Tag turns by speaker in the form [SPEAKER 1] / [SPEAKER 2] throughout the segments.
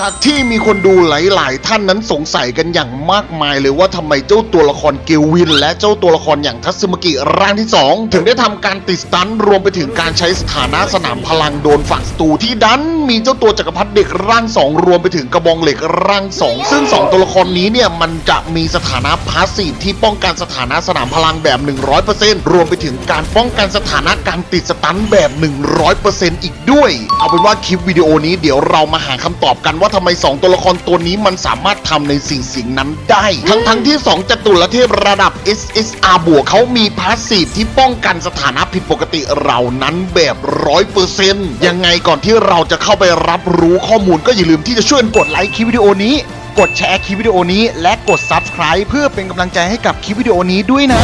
[SPEAKER 1] จากที่มีคนดูหลาย ๆ ท่านนั้นสงสัยกันอย่างมากมายเลยว่าทำไมเจ้าตัวละครเกลวิน และเจ้าตัวละครอย่างทัตสึมกิร่างที่ 2 ถึงได้ทำการติดสตันรวมไปถึงการใช้สถานะสนามพลังโดนฝั่งศัตรูที่ดัน มีเจ้าตัวจักรพรรดิเด็กร่าง 2 รวมไปถึงกระบองเหล็กร่าง 2 ซึ่ง 2 ตัวละครนี้เนี่ยมันจะมีสถานะพาสซีฟที่ป้องกันสถานะสนามพลังแบบ 100%รวมไปถึงการป้องกันสถานะการติดสตันแบบ 100%อีกด้วย เอาเป็นว่าคลิปวิดีโอนี้เดี๋ยวเรามาหาคำตอบกันว่าทำไม 2 ตัวละครตัวนี้มันสามารถทำในสิ่งสิ่งนั้นได้ ทั้งทั้งที่ 2จตุรเทพระดับ SSR บวกเขามีพาสซีฟที่ป้องกันสถานะผิดปกติเหล่านั้นแบบร้อยเปอร์เซ็นต์ยังไงก่อนที่เราจะเข้าไปรับรู้ข้อมูลก็อย่าลืมที่จะช่วยกดไลค์คลิปวิดีโอนี้ กดแชร์คลิปวิดีโอนี้ และกด Subscribe เพื่อเป็นกำลังใจให้กับคลิปวิดีโอนี้ด้วยนะ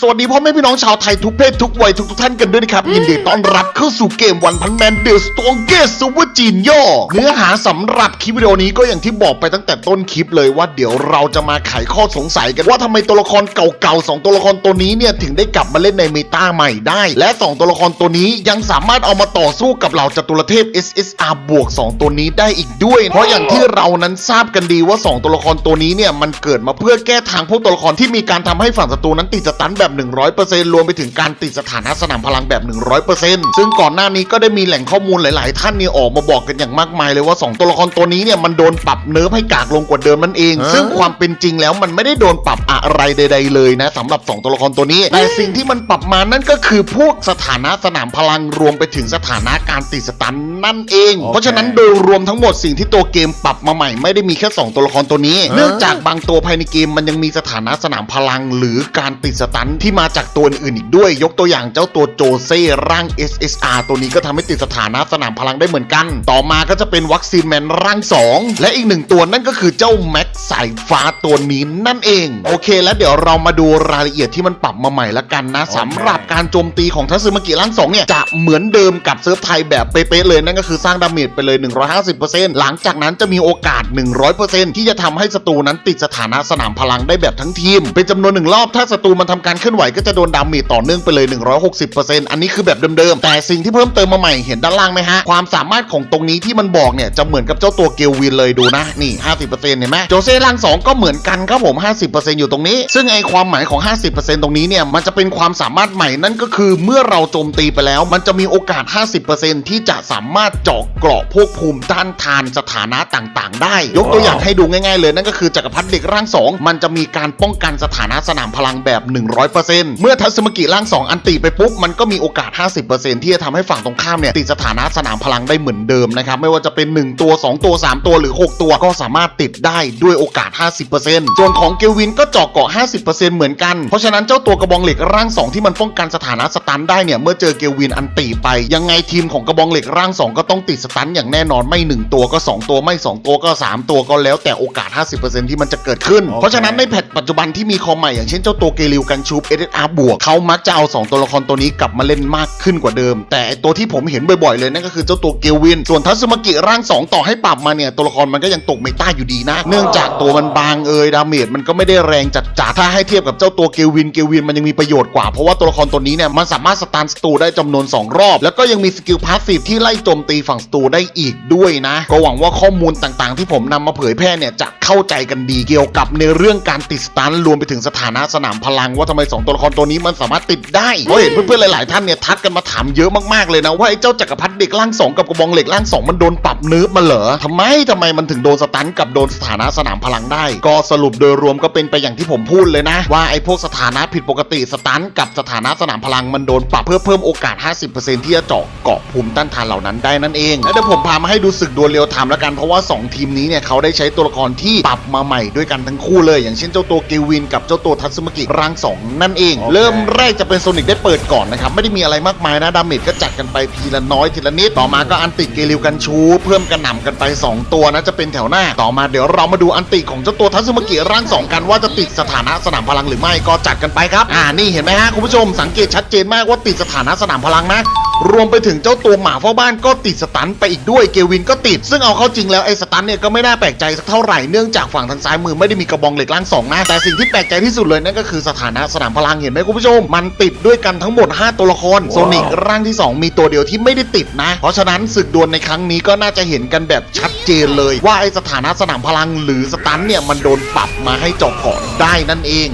[SPEAKER 1] สวัสดีพ่อแม่พี่น้องชาวไทยทุกเพศทุกวัยทุกทุกๆท่านกันด้วยนะครับ ยินดีต้อนรับเข้าสู่เกมวันพันแมนเดอะสตองเกสซูเปอร์จีนย่อเนื้อหาสำหรับคลิปวิดีโอนี้ก็อย่างที่บอกไปตั้งแต่ต้นคลิปเลยว่าเดี๋ยวเราจะมาไขข้อสงสัยกันว่าทำไมตัวละครเก่าๆสองตัวละครตัวนี้เนี่ยถึงได้กลับมาเล่นในเมตาใหม่ได้ และสองตัวละครตัวนี้ยังสามารถเอามาต่อสู้กับเหล่าจตุรเทพ SSR บวกสองตัวนี้ได้อีกด้วย เพราะอย่างที่เรานั้นทราบกันดีว่า 2 ตัวละครตัวนี้เนี่ยมันเกิดมาเพื่อแก้ทางพวกตัวละครที่มีการทำให้ฝั่งศัตรูนั้นติดสตันแบบ100%รวมไปถึงการติดสถานะสนามพลังแบบ 100%ซึ่งก่อนหน้านี้ก็ได้มีแหล่งข้อมูลหลาย ๆ ท่านเนี่ยออกมาบอกกันอย่างมากมายเลยว่า 2 ตัวละครตัวนี้เนี่ยมันโดนปรับเนิร์ฟให้กากลงกว่าเดิมนั่นเอง ซึ่งความเป็นจริงแล้วมันไม่ได้โดนปรับอะไรใด ๆ เลยนะสำหรับ 2 ตัวละครตัวนี้แต่สิ่งที่มันปรับมานั่นก็คือพวกสถานะสนามพลังรวมไปถึงสถานะการติดสตันนั่นเอง เพราะฉะนั้นโดยรวมทั้งหมดสิ่งที่ตัวเกมปรับมาใหม่ไม่ได้มีแค่ 2 ตัวละครตัวนี้ เนื่องจากบางตัวภายในเกมมันยังมีสถานะสนามพลัง หรือการติดสตันที่มาจากตัวอื่นๆอีกด้วย ยกตัวอย่างเจ้าตัวโจเซ่ร่าง SSR ตัวนี้ก็ทำให้ติดสถานะสนามพลังได้เหมือนกัน ต่อมาก็จะเป็นวัคซีนแมนร่าง 2 และอีกหนึ่งตัวนั่นก็คือเจ้าแม็กสายฟ้าตัวนี้นั่นเอง โอเค แล้วเดี๋ยวเรามาดูรายละเอียดที่มันปรับมาใหม่ละกันนะสำหรับการโจมตีของทัศมากิร่างสองเนี่ยจะเหมือนเดิมกับเซิร์ฟไทยแบบเป๊ะๆเลยนั่นก็คือสร้างดาเมจไปเลย 150%หลังจากนั้นจะมีโอกาส 100%ที่จะทำให้ศัตรูนั้นติดสถานะสนามพลังได้แบบทั้งทีม เป็นจำนวนหนึ่งรอบถ้าศัตรูมันทำการเคลื่อนไหวก็จะโดนดาเมจต่อเนื่องไปเลย 160%อันนี้คือแบบเดิมๆ แต่สิ่งที่เพิ่มเติมมาใหม่เห็นด้านล่างไหมฮะ ความสามารถของตรงนี้ที่มันบอกเนี่ย จะเหมือนกับเจ้าตัวเกลวินเลยดูนะ นี่ 50%เห็นไหมโจเซ่ร่าง 2 ก็เหมือนกันครับผม 50%อยู่ตรงนี้ ซึ่งไอความหมายของ 50%ตรงนี้เนี่ย มันจะเป็นความสามารถใหม่นั่นก็คือเมื่อเราโจมตีไปแล้ว มันจะมีโอกาส 50%ที่จะสามารถเจาะเกราะพวกภูมิต้านทานสถานะต่างๆ ได้ ยกตัวอย่างให้ดูง่าย ๆ เลยนั่นก็คือจักรพรรดิเด็กร่าง 2 มันจะมีการป้องกันสถานะสนามพลังแบบ 100%เมื่อทัศมกิร่าง2อันติไปปุ๊บมันก็มีโอกาส 50%ที่จะทำให้ฝั่งตรงข้ามเนี่ยติดสถานะสนามพลังได้เหมือนเดิมนะครับไม่ว่าจะเป็น 1 ตัว 2 ตัว 3 ตัวหรือ 6 ตัวก็สามารถติดได้ด้วยโอกาส 50%ส่วนของเกลวินก็เจาะเกาะ 50%เหมือนกัน เพราะฉะนั้นเจ้าตัวกระบองเหล็กร่าง 2 ที่มันป้องกันสถานะสตันได้เนี่ยเมื่อเจอเกลวินอันติไป ยังไงทีมของกระบองเหล็กร่าง 2 ก็ต้องติดสตันอย่างแน่นอนไม่ 1 ตัวก็ 2 ตัวไม่ 2 ตัวก็ 3 ตัวก็แล้วแต่โอกาส 50%ที่มันจะเกิดขึ้น เพราะฉะนั้นในแพทปัจจุบันที่มีคอมใหม่อย่างเช่นเจ้าตัวเกลิวกันชู SSR บวกเขามักจะเอา 2 ตัวละครตัวนี้กลับมาเล่นมากขึ้นกว่าเดิม แต่ตัวที่ผมเห็นบ่อยๆเลยนั่นก็คือเจ้าตัวเกลวิน ส่วนทัศมากิร่าง 2 ต่อให้ปรับมาเนี่ย ตัวละครมันก็ยังตกเมตาอยู่ดีนะ เนื่องจากตัวมันบางเอยดาเมจมันก็ไม่ได้แรงจัดจ้าถ้าให้เทียบกับเจ้าตัวเกลวินเกลวินมันยังมีประโยชน์กว่า เพราะว่าตัวละครตัวนี้เนี่ยมันสามารถสตาร์สตูได้จำนวน 2 รอบ แล้วก็ยังมีสกิลพาสซีฟที่ไล่โจมตีฝั่งสตูได้อีกด้วยนะ ก็หวังว่าข้อมูลต่างๆ ที่ผมนำมาเผยแพร่เนี่ยจะเข้าใจกันดีเกี่ยวกับในเรื่องการติดสตันรวมไปถึงสถานะสนามพลังว่าทำไมองตัวละครตัวนี้มันสามารถติดได้เพราะเห็นเพื่อนๆหลายๆท่านเนี่ยทักกันมาถามเยอะมากๆเลยนะว่าไอ้เจ้าจักรพรรดิเด็กร่างสองกับกระบองเหล็กร่างสองมันโดนปรับเนิร์ฟมาเหรอทำไมทำไมมันถึงโดนสตันกับโดนสถานะสนามพลังได้ ก็สรุปโดยรวมก็เป็นไปอย่างที่ผมพูดเลยนะ ว่าไอ้พวกสถานะผิดปกติสตันกับสถานะสนามพลังมันโดนปรับเพื่อเพิ่มโอกาส 50%ที่จะเจาะเกาะภูมิต้านทานเหล่านั้นได้นั่นเองแล้วเดี๋ยวผมพามาให้ดูศึกดวลเรียวไทม์แล้วกันเพราะว่าสองทีมนี้เนี่ยเขาได้ใช้ตัวละครที่ปรับมาใหม่ด้วยกันทั้งคู่เลย อย่างเช่นเจ้าตัวเกวินกับเจ้าตัวทัตสึมกิร่างสองนั่นเอง เริ่มแรกจะเป็นโซนิกได้เปิดก่อนนะครับ ไม่ได้มีอะไรมากมายนะดาเมจก็จัดกันไปทีละน้อยทีละนิด ต่อมาก็อันติเกลิวกันชูเพิ่มกระหน่ำกันไป 2 ตัวนะจะเป็นแถวหน้า ต่อมาเดี๋ยวเรามาดูอันติของเจ้าตัวทัตสึมากิร่างสองกันว่าจะติดสถานะสนามพลังหรือไม่ก็จัดกันไปครับ อ่านี่เห็นไหมฮะคุณผู้ชมสังเกตชัดเจนมากว่าติดสถานะสนามพลังนะ รวมไปถึงเจ้าตัวหมาเฝ้าบ้านก็ติดสตันไปอีกด้วยเกวินก็ติด ซึ่งเอาเข้าจริงแล้วไอ้สตันเนี่ยก็ไม่น่าแปลกใจสักเท่าไหร่เนื่องจากฝั่งทางซ้ายมือไม่ได้มีกระบองเหล็กล่างสองนะแต่สิ่งที่แปลกใจที่สุดเลยนั่นก็คือสถานะสนามพลังเห็นไหมคุณผู้ชม มันติดด้วยกันทั้งหมด 5 ตัวละครโซนิกร่างที่ 2 มีตัวเดียวที่ไม่ได้ติดนะ เพราะฉะนั้นศึกดวลในครั้งนี้ก็น่าจะเห็นกันแบบชัดเจนเลย ว่าไอ้สถานะสนามพลังหรือสตันเนี่ยมันโดนปรับมาให้เจาะเกาะได้นั่นเอง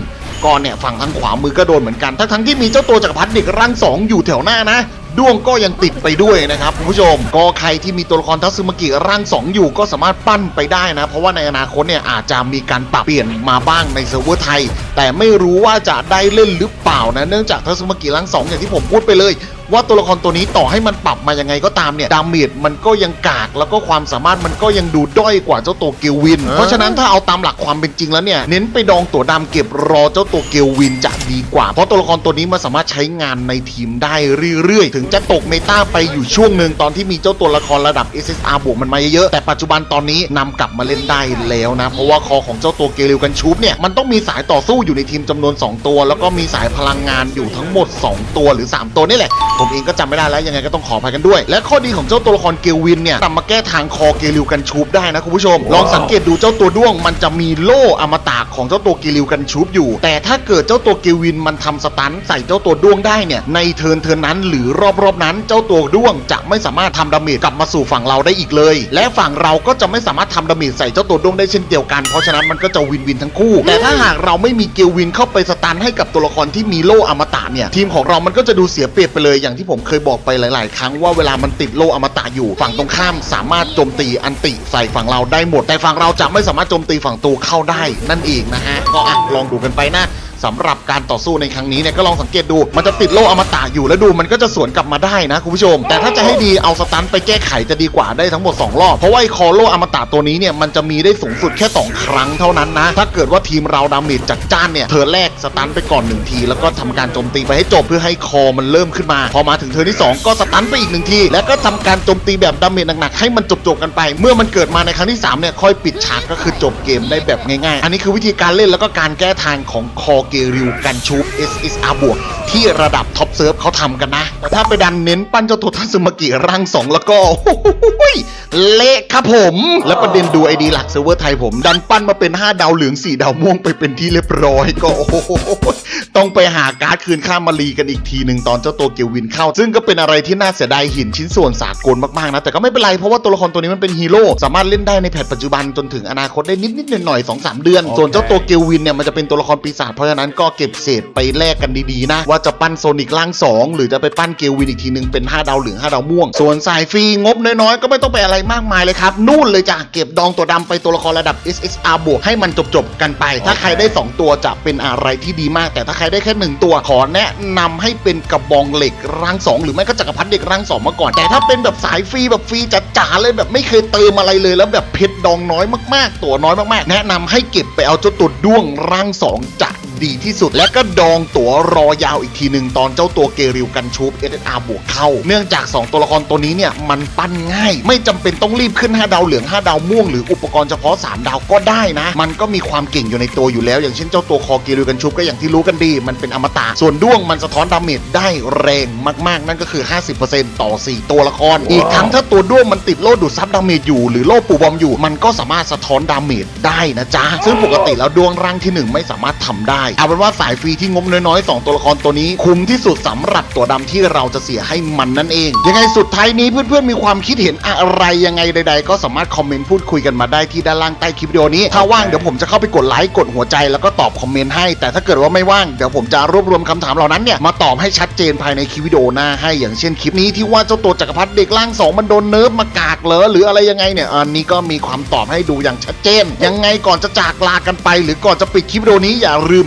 [SPEAKER 1] ก่อนเนี่ยฝั่งทางขวามือก็โดนเหมือนกัน ทั้งทั้งๆที่มีเจ้าตัวจักรพรรดิเด็กร่างสองอยู่แถวหน้านะ ด้วงก็ยังติดไปด้วยนะครับคุณผู้ชม ก็ใครที่มีตัวละครทัซึมกิร่างสองอยู่ก็สามารถปั้นไปได้นะ เพราะว่าในอนาคตเนี่ยอาจจะมีการปรับเปลี่ยนมาบ้างในเซิร์ฟเวอร์ไทย แต่ไม่รู้ว่าจะได้เล่นหรือเปล่านะเนื่องจากทัซึมกิร่างสองอย่างที่ผมพูดไปเลยว่าตัวละครตัวนี้ต่อให้มันปรับมายังไงก็ตามเนี่ยดาเมจมันก็ยังกากแล้วก็ความสามารถมันก็ยังดูด้อยกว่าเจ้าตัวเกลวิน เพราะฉะนั้นถ้าเอาตามหลักความเป็นจริงแล้วเนี่ยเน้นไปดองตัวดำเก็บรอเจ้าตัวเกลวินจะ ดีกว่า เพราะตัวละครตัวนี้มันสามารถใช้งานในทีมได้เรื่อยๆ ถึงจะตกเมตาไปอยู่ช่วงหนึ่งตอนที่มีเจ้าตัวละครระดับ SSR บวกมันมาเยอะๆแต่ปัจจุบันตอนนี้นำกลับมาเล่นได้แล้วนะ เพราะว่าคอของเจ้าตัวเกลิวกันชูปเนี่ยมันต้องมีสายต่อสู้อยู่ในทีมจำนวน 2 ตัว แล้วก็มีสายพลังงานอยู่ทั้งหมด 2 ตัวหรือ 3 ตัวนี่แหละ ผมเองก็จำไม่ได้แล้วยังไงก็ต้องขออภัยกันด้วย และข้อดีของเจ้าตัวละครเกลวินเนี่ยนำมาแก้ทางคอเกลิวกันชูปได้นะคุณผู้ชม ลองสังเกตดูเจ้าตัวด้วง มันจะมีโล่อมตะของเจ้าตัวเกลิวกันชูปอยู่ แต่ถ้าเกิดเจ้าตัวเกลวินมันทำสตันใส่เจ้าตัวด้วงได้เนี่ยในเทิร์นเทิร์นนั้น หรือรอบๆนั้นเจ้าตัวด้วงจะไม่สามารถทำดาเมจกลับมาสู่ฝั่งเราได้อีกเลย และฝั่งเราก็จะไม่สามารถทำดาเมจใส่เจ้าตัวด้วงได้เช่นเดียวกันเพราะฉะนั้นมันก็จะวินวินทั้งคู่ แต่ถ้าหากเราไม่มีเกลวินเข้าไปสตันให้กับตัวละครที่มีโล่อมตะเนี่ยทีมของเรามันก็จะดูเสียเปรียบไปเลยอย่างที่ผมเคยบอกไปหลาย ๆ ครั้งว่าเวลามันติดโล่อมตะอยู่ ฝั่งตรงข้ามสามารถโจมตีอันติใส่ฝั่งเราได้หมด แต่ฝั่งเราจะไม่สามารถโจมตีฝั่งตัวเข้าได้นั่นเองนะฮะก็อะลองดูกันไปนะ สำหรับการต่อสู้ในครั้งนี้เนี่ยก็ลองสังเกตดูมันจะติดโล่อมตะอยู่แล้วดูมันก็จะสวนกลับมาได้นะคุณผู้ชม แต่ถ้าจะให้ดีเอาสตันไปแก้ไขจะดีกว่าได้ทั้งหมด 2 รอบ เพราะว่าไอ้คอโล่อมตะตัวนี้เนี่ยมันจะมีได้สูงสุดแค่ 2 ครั้งเท่านั้นนะ ถ้าเกิดว่าทีมเราดาเมจจัดจ้านเนี่ยเธอแรกสตันไปก่อนหนึ่งที แล้วก็ทำการโจมตีไปให้จบเพื่อให้คอมันเริ่มขึ้นมา พอมาถึงเธอที่ 2 ก็สตันไปอีกหนึ่งที แล้วก็ทำการโจมตีแบบดาเมจหนักๆให้มันจบๆกันไป เมื่อมันเกิดมาในครั้งที่สามเนี่ยค่อยปิดฉากก็คือจบเกมได้แบบง่ายๆ อันนี้คือวิธีการเล่นแล้วก็การแก้ทางของคอเกเกริวกันชูป SSR บวกที่ระดับท็อปเซิร์ฟเขาทำกันนะ แต่ถ้าไปดันเน้นปั้นเจ้าตัวทัศมากิร่างสองแล้วก็เละครับผม แล้วประเด็นดูไอดีหลักเซิร์ฟเวอร์ไทยผม ดันปั้นมาเป็น 5 ดาวเหลือง 4 ดาวม่วงไปเป็นที่เรียบร้อยก็โอ้โหต้องไปหาการ์ดคืนข้ามารีกันอีกทีหนึ่งตอนเจ้าตัวเกลวินเข้า ซึ่งก็เป็นอะไรที่น่าเสียดายหินชิ้นส่วนสากลมากๆนะ แต่ก็ไม่เป็นไรเพราะว่าตัวละครตัวนี้มันเป็นฮีโร่สามารถเล่นได้ในแพทปัจจุบันจนถึงอนาคตได้นิดๆหน่อยๆสองสามเดือน ส่วนเจ้าตัวเกลวินเนี่ยมันจะเป็นตัวละครปีศาจเพราะะนั้นก็เก็บเศษไปแลกกันดีๆนะ ว่าจะปั้นโซนิกล่าง 2 หรือจะไปปั้นเกลวินอีกทีหนึ่งเป็น 5 ดาวเหลือง 5 ดาวม่วง ส่วนสายฟรีงบน้อยๆ ก็ไม่ต้องไปอะไรมากมายเลยครับ นู่นเลยจ้ะเก็บดองตัวดำไปตัวละครระดับ SSR บวกให้มันจบๆกันไป ถ้าใครได้ 2 ตัวจะเป็นอะไรที่ดีมาก แต่ถ้าใครได้แค่ 1 ตัวขอแนะนำให้เป็นกระบองเหล็กร่าง 2 หรือไม่ก็จักรพรรดิเด็กร่าง 2 มาก่อน แต่ถ้าเป็นแบบสายฟรีแบบฟรีจ๋าๆเลยแบบไม่เคยเติมอะไรเลยแล้วแบบเพชรดองน้อยมากๆ ตัวน้อยมากๆ แนะนำให้เก็บไปเอาเจ้าตัวด้วงร่างสองจะ ดีที่สุด และก็ดองตั๋วรอยาวอีกทีหนึ่งตอนเจ้าตัวเกริวกันชูป SSR บวกเข้า เนื่องจาก 2 ตัวละครตัวนี้เนี่ยมันปั้นง่าย ไม่จำเป็นต้องรีบขึ้น 5 ดาวเหลือง 5 ดาวม่วงหรืออุปกรณ์เฉพาะ 3 ดาวก็ได้นะ มันก็มีความเก่งอยู่ในตัวอยู่แล้ว อย่างเช่นเจ้าตัวคอเกริวกันชูปก็อย่างที่รู้กันดี มันเป็นอมตะส่วนด้วงมันสะท้อนดาเมจได้แรงมากๆ นั่นก็คือ 50%ต่อ 4 ตัวละคร อีกทั้งถ้าตัวด้วงมันติดโล่ดูดซับดาเมจอยู่ หรือโล่ปูบอมอยู่ มันก็สามารถสะท้อนดาเมจได้นะจ๊ะซึ่งปกติแล้วดวงร่างที่หนึ่งไม่สามารถทำได้เอาเป็นว่าสายฟรีที่งบน้อยๆ 2 ตัวละครตัวนี้ คุ้มที่สุดสำหรับตัวดำที่เราจะเสียให้มันนั่นเอง ยังไงสุดท้ายนี้เพื่อนๆมีความคิดเห็นอะไรยังไงใด ๆ ก็สามารถคอมเมนต์พูดคุยกันมาได้ที่ด้านล่างใต้คลิปวิดีโอนี้ ถ้าว่างเดี๋ยวผมจะเข้าไปกดไลค์กดหัวใจแล้วก็ตอบคอมเมนต์ให้ แต่ถ้าเกิดว่าไม่ว่างเดี๋ยวผมจะรวบรวมคำถามเหล่านั้นเนี่ยมาตอบให้ชัดเจนภายในคลิปวิดีโอหน้าให้อย่างเช่นคลิปนี้ที่ว่าเจ้าตัวจักรพรรดิเด็กร่างสองมันโดนเนิร์ฟมากากเหรอหรืออะไรยังไงเนี่ยอันนี้ก็มีความตอบให้ดูอย่างชัดเจน ยังไงก่อนจะจากลากันไป หรือก่อนจะปิดคลิปวิดีโอนี้อย่าลืม